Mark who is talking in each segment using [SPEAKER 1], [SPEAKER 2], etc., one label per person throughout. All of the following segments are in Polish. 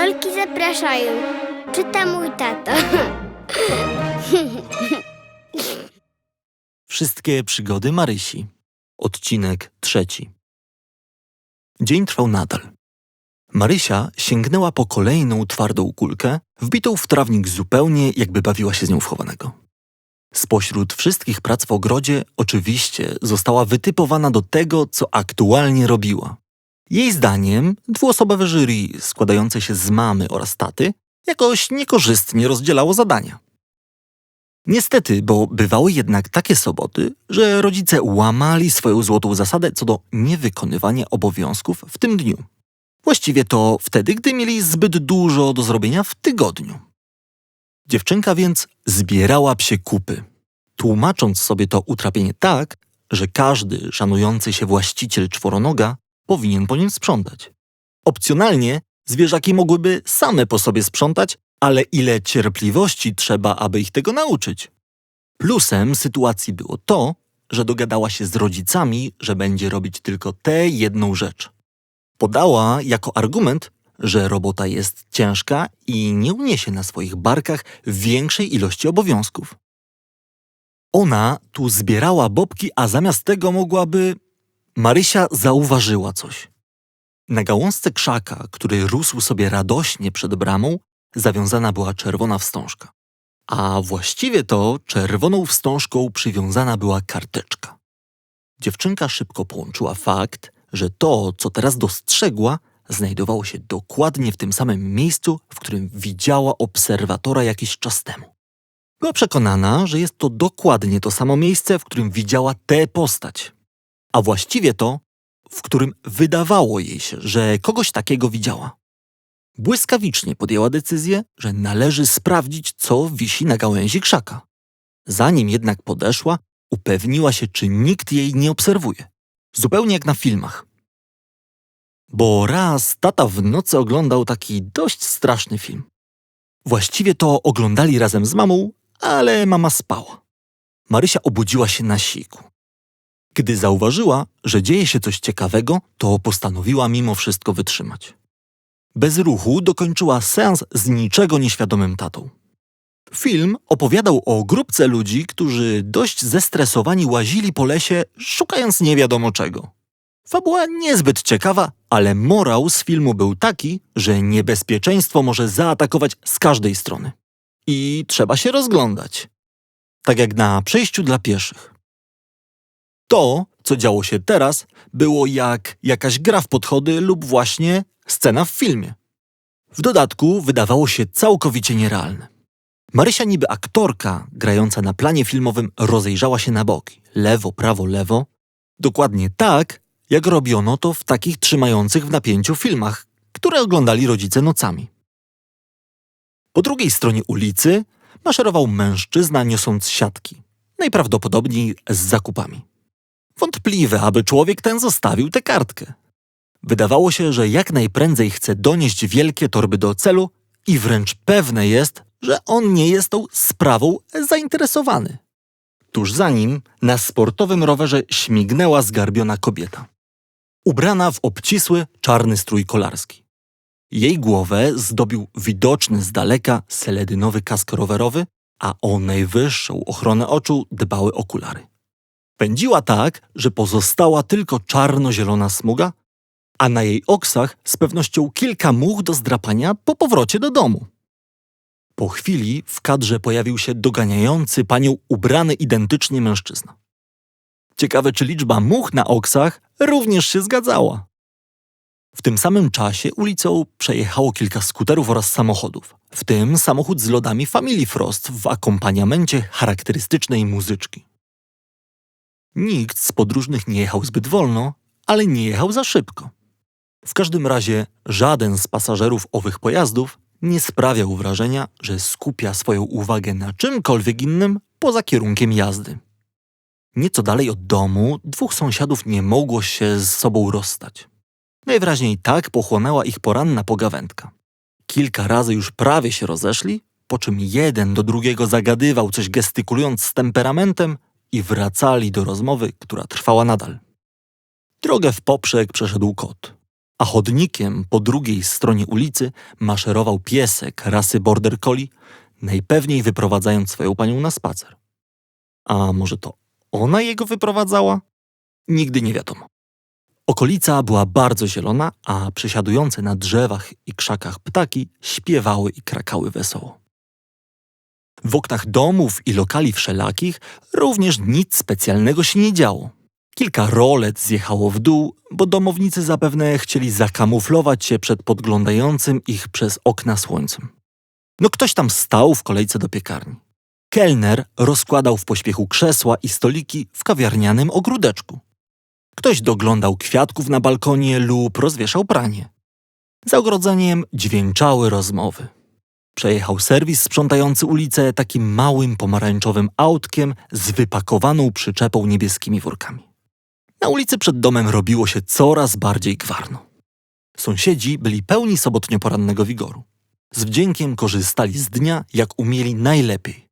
[SPEAKER 1] Lolki zapraszają. Czyta mój tato.
[SPEAKER 2] Wszystkie przygody Marysi. Odcinek trzeci. Dzień trwał nadal. Marysia sięgnęła po kolejną twardą kulkę, wbitą w trawnik zupełnie jakby bawiła się z nią w chowanego. Spośród wszystkich prac w ogrodzie oczywiście została wytypowana do tego, co aktualnie robiła. Jej zdaniem dwuosobowe jury składające się z mamy oraz taty jakoś niekorzystnie rozdzielało zadania. Niestety, bo bywały jednak takie soboty, że rodzice łamali swoją złotą zasadę co do niewykonywania obowiązków w tym dniu. Właściwie to wtedy, gdy mieli zbyt dużo do zrobienia w tygodniu. Dziewczynka więc zbierała psie kupy, tłumacząc sobie to utrapienie tak, że każdy szanujący się właściciel czworonoga powinien po nim sprzątać. Opcjonalnie zwierzaki mogłyby same po sobie sprzątać, ale ile cierpliwości trzeba, aby ich tego nauczyć? Plusem sytuacji było to, że dogadała się z rodzicami, że będzie robić tylko tę jedną rzecz. Podała jako argument, że robota jest ciężka i nie uniesie na swoich barkach większej ilości obowiązków. Ona tu zbierała bobki, a zamiast tego mogłaby. Marysia zauważyła coś. Na gałązce krzaka, który rósł sobie radośnie przed bramą, zawiązana była czerwona wstążka. A właściwie to czerwoną wstążką przywiązana była karteczka. Dziewczynka szybko połączyła fakt, że to, co teraz dostrzegła, znajdowało się dokładnie w tym samym miejscu, w którym widziała obserwatora jakiś czas temu. Była przekonana, że jest to dokładnie to samo miejsce, w którym widziała tę postać. A właściwie to, w którym wydawało jej się, że kogoś takiego widziała. Błyskawicznie podjęła decyzję, że należy sprawdzić, co wisi na gałęzi krzaka. Zanim jednak podeszła, upewniła się, czy nikt jej nie obserwuje. Zupełnie jak na filmach. Bo raz tata w nocy oglądał taki dość straszny film. Właściwie to oglądali razem z mamą, ale mama spała. Marysia obudziła się na siku. Gdy zauważyła, że dzieje się coś ciekawego, to postanowiła mimo wszystko wytrzymać. Bez ruchu dokończyła seans z niczego nieświadomym tatą. Film opowiadał o grupce ludzi, którzy dość zestresowani łazili po lesie, szukając nie wiadomo czego. Fabuła niezbyt ciekawa, ale morał z filmu był taki, że niebezpieczeństwo może zaatakować z każdej strony. I trzeba się rozglądać. Tak jak na przejściu dla pieszych. To, co działo się teraz, było jak jakaś gra w podchody lub właśnie scena w filmie. W dodatku wydawało się całkowicie nierealne. Marysia niby aktorka grająca na planie filmowym rozejrzała się na boki, lewo, prawo, lewo, dokładnie tak, jak robiono to w takich trzymających w napięciu filmach, które oglądali rodzice nocami. Po drugiej stronie ulicy maszerował mężczyzna niosąc siatki, najprawdopodobniej z zakupami. Wątpliwe, aby człowiek ten zostawił tę kartkę. Wydawało się, że jak najprędzej chce donieść wielkie torby do celu i wręcz pewne jest, że on nie jest tą sprawą zainteresowany. Tuż za nim na sportowym rowerze śmignęła zgarbiona kobieta. Ubrana w obcisły, czarny strój kolarski. Jej głowę zdobił widoczny z daleka seledynowy kask rowerowy, a o najwyższą ochronę oczu dbały okulary. Pędziła tak, że pozostała tylko czarno-zielona smuga, a na jej oksach z pewnością kilka much do zdrapania po powrocie do domu. Po chwili w kadrze pojawił się doganiający panią ubrany identycznie mężczyzna. Ciekawe, czy liczba much na oksach również się zgadzała. W tym samym czasie ulicą przejechało kilka skuterów oraz samochodów, w tym samochód z lodami Family Frost w akompaniamencie charakterystycznej muzyczki. Nikt z podróżnych nie jechał zbyt wolno, ale nie jechał za szybko. W każdym razie żaden z pasażerów owych pojazdów nie sprawiał wrażenia, że skupia swoją uwagę na czymkolwiek innym poza kierunkiem jazdy. Nieco dalej od domu dwóch sąsiadów nie mogło się z sobą rozstać. Najwyraźniej tak pochłonęła ich poranna pogawędka. Kilka razy już prawie się rozeszli, po czym jeden do drugiego zagadywał coś gestykulując z temperamentem i wracali do rozmowy, która trwała nadal. Drogę w poprzek przeszedł kot. a chodnikiem po drugiej stronie ulicy maszerował piesek rasy border collie, najpewniej wyprowadzając swoją panią na spacer. A może to ona jego wyprowadzała? Nigdy nie wiadomo. Okolica była bardzo zielona, a przesiadujące na drzewach i krzakach ptaki śpiewały i krakały wesoło. W oknach domów i lokali wszelakich również nic specjalnego się nie działo. Kilka rolet zjechało w dół, bo domownicy zapewne chcieli zakamuflować się przed podglądającym ich przez okna słońcem. No ktoś tam stał w kolejce do piekarni. Kelner rozkładał w pośpiechu krzesła i stoliki w kawiarnianym ogródeczku. Ktoś doglądał kwiatków na balkonie lub rozwieszał pranie. Za ogrodzeniem dźwięczały rozmowy. Przejechał serwis sprzątający ulicę takim małym pomarańczowym autkiem z wypakowaną przyczepą niebieskimi workami. Na ulicy przed domem robiło się coraz bardziej gwarno. Sąsiedzi byli pełni sobotnio-porannego wigoru. Z wdziękiem korzystali z dnia, jak umieli najlepiej.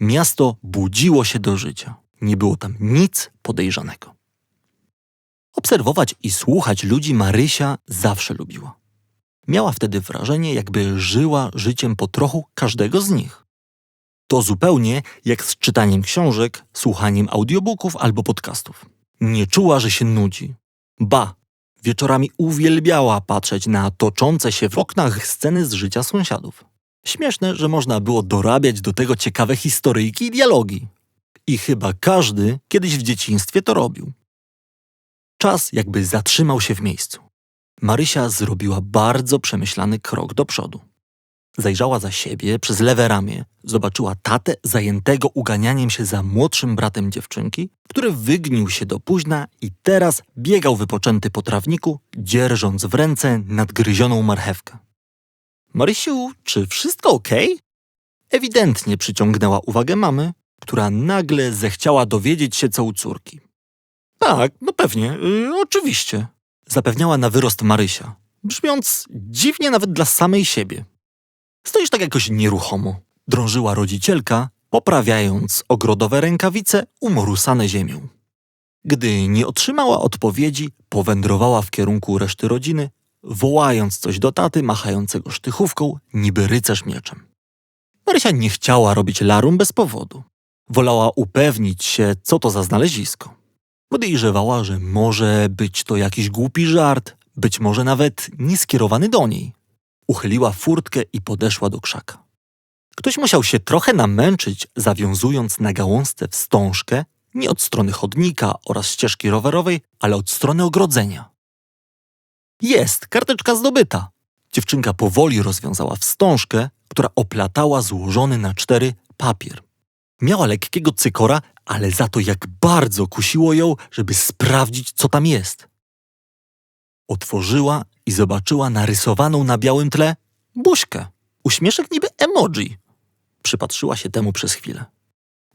[SPEAKER 2] Miasto budziło się do życia. Nie było tam nic podejrzanego. Obserwować i słuchać ludzi Marysia zawsze lubiła. Miała wtedy wrażenie, jakby żyła życiem po trochu każdego z nich. To zupełnie jak z czytaniem książek, słuchaniem audiobooków albo podcastów. Nie czuła, że się nudzi. Ba, wieczorami uwielbiała patrzeć na toczące się w oknach sceny z życia sąsiadów. Śmieszne, że można było dorabiać do tego ciekawe historyjki i dialogi. I chyba każdy kiedyś w dzieciństwie to robił. Czas jakby zatrzymał się w miejscu. Marysia zrobiła bardzo przemyślany krok do przodu. Zajrzała za siebie przez lewe ramię, zobaczyła tatę zajętego uganianiem się za młodszym bratem dziewczynki, który wygnił się do późna i teraz biegał wypoczęty po trawniku, dzierżąc w ręce nadgryzioną marchewkę. Marysiu, czy wszystko ok? Ewidentnie przyciągnęła uwagę mamy, która nagle zechciała dowiedzieć się co u córki. Tak, no pewnie, y, oczywiście, zapewniała na wyrost Marysia, brzmiąc dziwnie nawet dla samej siebie. Stoisz tak jakoś nieruchomo, drążyła rodzicielka, poprawiając ogrodowe rękawice umorusane ziemią. Gdy nie otrzymała odpowiedzi, powędrowała w kierunku reszty rodziny, wołając coś do taty machającego sztychówką, niby rycerz mieczem. Marysia nie chciała robić larum bez powodu. Wolała upewnić się, co to za znalezisko. Podejrzewała, że może być to jakiś głupi żart, być może nawet nieskierowany do niej. Uchyliła furtkę i podeszła do krzaka. Ktoś musiał się trochę namęczyć, zawiązując na gałązce wstążkę nie od strony chodnika oraz ścieżki rowerowej, ale od strony ogrodzenia. Jest, karteczka zdobyta. Dziewczynka powoli rozwiązała wstążkę, która oplatała złożony na cztery papier. Miała lekkiego cykora, ale za to jak bardzo kusiło ją, żeby sprawdzić, co tam jest. Otworzyła i zobaczyła narysowaną na białym tle buźkę. Uśmieszek niby emoji. Przypatrzyła się temu przez chwilę.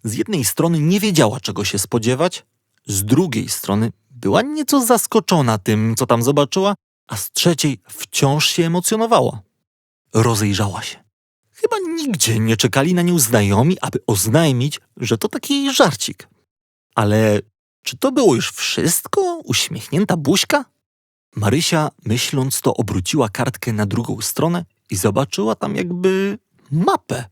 [SPEAKER 2] Z jednej strony nie wiedziała, czego się spodziewać, z drugiej strony była nieco zaskoczona tym, co tam zobaczyła, a z trzeciej wciąż się emocjonowała. Rozejrzała się. Chyba nigdzie nie czekali na nią znajomi, aby oznajmić, że to taki żarcik. Ale czy to było już wszystko? Uśmiechnięta buźka? Marysia, myśląc to, obróciła kartkę na drugą stronę i zobaczyła tam jakby mapę.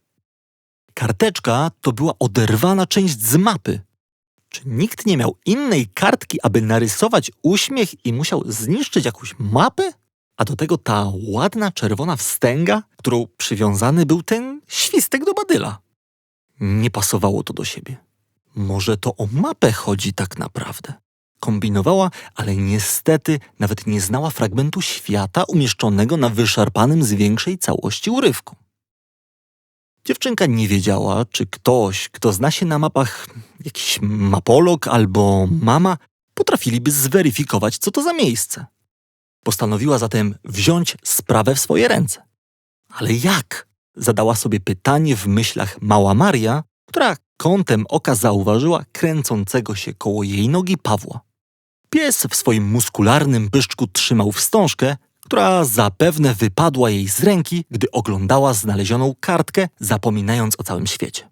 [SPEAKER 2] Karteczka to była oderwana część z mapy. Czy nikt nie miał innej kartki, aby narysować uśmiech i musiał zniszczyć jakąś mapę? A do tego ta ładna czerwona wstęga, którą przywiązany był ten świstek do badyla. Nie pasowało to do siebie. Może to o mapę chodzi tak naprawdę. Kombinowała, ale niestety nawet nie znała fragmentu świata umieszczonego na wyszarpanym z większej całości urywku. Dziewczynka nie wiedziała, czy ktoś, kto zna się na mapach, jakiś mapolog albo mama, potrafiliby zweryfikować, co to za miejsce. Postanowiła zatem wziąć sprawę w swoje ręce. Ale jak? Zadała sobie pytanie w myślach mała Maria, która kątem oka zauważyła kręcącego się koło jej nogi Pawła. Pies w swoim muskularnym pyszczku trzymał wstążkę, która zapewne wypadła jej z ręki, gdy oglądała znalezioną kartkę, zapominając o całym świecie.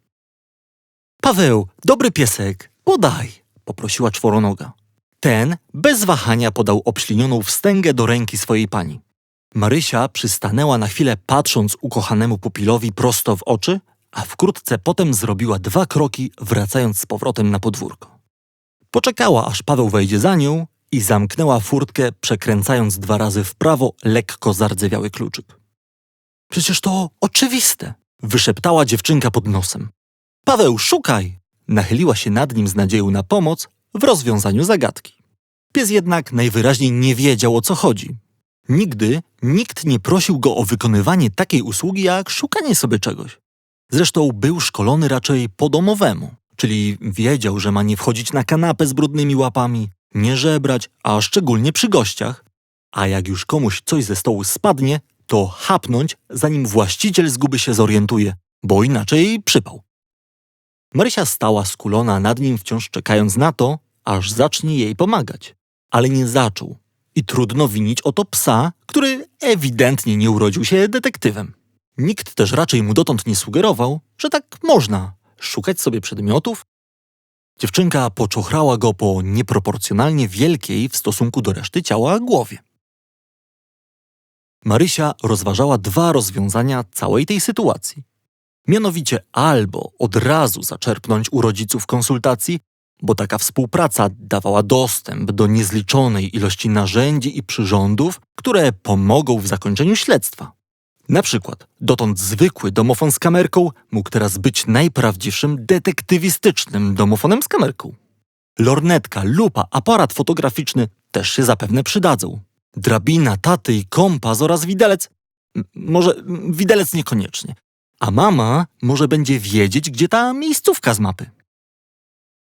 [SPEAKER 2] Paweł, dobry piesek, podaj, poprosiła czworonoga. Ten bez wahania podał obślinioną wstęgę do ręki swojej pani. Marysia przystanęła na chwilę patrząc ukochanemu pupilowi prosto w oczy, a wkrótce potem zrobiła dwa kroki, wracając z powrotem na podwórko. Poczekała, aż Paweł wejdzie za nią i zamknęła furtkę, przekręcając dwa razy w prawo lekko zardzewiały kluczyk. Przecież to oczywiste, wyszeptała dziewczynka pod nosem. Paweł, szukaj! Nachyliła się nad nim z nadzieją na pomoc w rozwiązaniu zagadki. Pies jednak najwyraźniej nie wiedział o co chodzi. Nigdy nikt nie prosił go o wykonywanie takiej usługi jak szukanie sobie czegoś. Zresztą był szkolony raczej po domowemu, czyli wiedział, że ma nie wchodzić na kanapę z brudnymi łapami, nie żebrać, a szczególnie przy gościach. A jak już komuś coś ze stołu spadnie, to chapnąć, zanim właściciel zguby się zorientuje, bo inaczej przypał. Marysia stała skulona nad nim, wciąż czekając na to, aż zacznie jej pomagać. Ale nie zaczął. I trudno winić o to psa, który ewidentnie nie urodził się detektywem. Nikt też raczej mu dotąd nie sugerował, że tak można szukać sobie przedmiotów. Dziewczynka poczochrała go po nieproporcjonalnie wielkiej w stosunku do reszty ciała głowie. Marysia rozważała dwa rozwiązania całej tej sytuacji. Mianowicie albo od razu zaczerpnąć u rodziców konsultacji, bo taka współpraca dawała dostęp do niezliczonej ilości narzędzi i przyrządów, które pomogą w zakończeniu śledztwa. Na przykład dotąd zwykły domofon z kamerką mógł teraz być najprawdziwszym detektywistycznym domofonem z kamerką. Lornetka, lupa, aparat fotograficzny też się zapewne przydadzą. Drabina, taty i kompas oraz widelec. m, Może widelec niekoniecznie. A mama może będzie wiedzieć, gdzie ta miejscówka z mapy.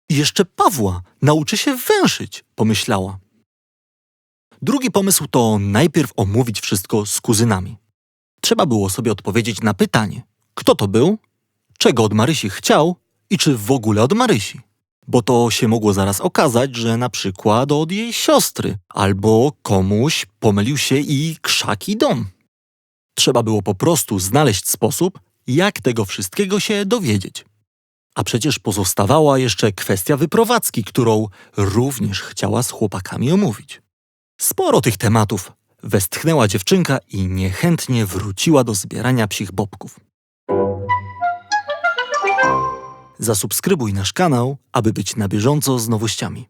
[SPEAKER 2] I jeszcze Pawła nauczy się węszyć, pomyślała. Drugi pomysł to najpierw omówić wszystko z kuzynami. Trzeba było sobie odpowiedzieć na pytanie, kto to był, czego od Marysi chciał i czy w ogóle od Marysi. Bo to się mogło zaraz okazać, że na przykład od jej siostry, albo komuś pomylił się i krzaki dom. Trzeba było po prostu znaleźć sposób, jak tego wszystkiego się dowiedzieć. A przecież pozostawała jeszcze kwestia wyprowadzki, którą również chciała z chłopakami omówić. Sporo tych tematów. Westchnęła dziewczynka i niechętnie wróciła do zbierania psich bobków. Zasubskrybuj nasz kanał, aby być na bieżąco z nowościami.